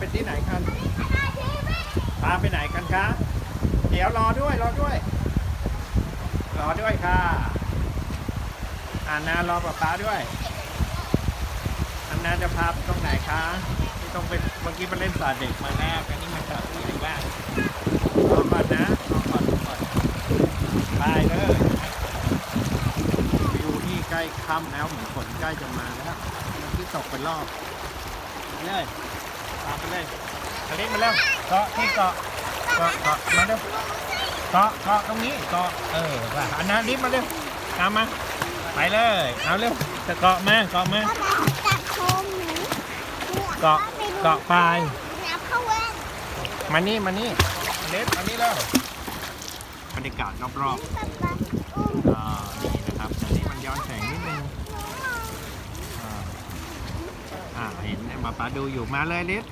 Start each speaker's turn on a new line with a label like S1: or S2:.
S1: ไปที่ไหนกันพาไปไหนกันคะ เดี๋ยวรอด้วยรอด้วย รอด้วยค่ะ อ่านนารอป๊าป๊าด้วยอันนาจะพาไปตรงไหนคะที่ต้องไปเมื่อกี้มาเล่นสาเด็กมาแล้วอันนี้มาสาผู้ใหญ่บ้านรอก่อนนะรอก่อนรอก่อนไปเลยวิวนี่ใกล้ค่ำแล้วเหมือนฝนใกล้จะมาแล้วเมื่อกี้ตกไปรอบไปเลย ตามไปเลยทะเลมาแล้วเกาะที่เกาะเกาะเกาะมาเร็วเกาะเกาะตรงนี้เกาะเออว่าอันนั้นรีบมาเร็วตามมาไปเลยเอาเร็วจะเกาะมาเกาะมา
S2: ก็มาจับโคมหนู
S1: เกาะเกาะปลายมานี่มานี่เล็บมานี่แล้วบรรยากาศรอบ
S2: ป๊าป๊าอุ้ม
S1: ๆอ่านี่นะครับอันนี้มันย้อนแสงนิดนึงอ่าอ่า เห็นมาป้าดูอยู่มาเลยลิศ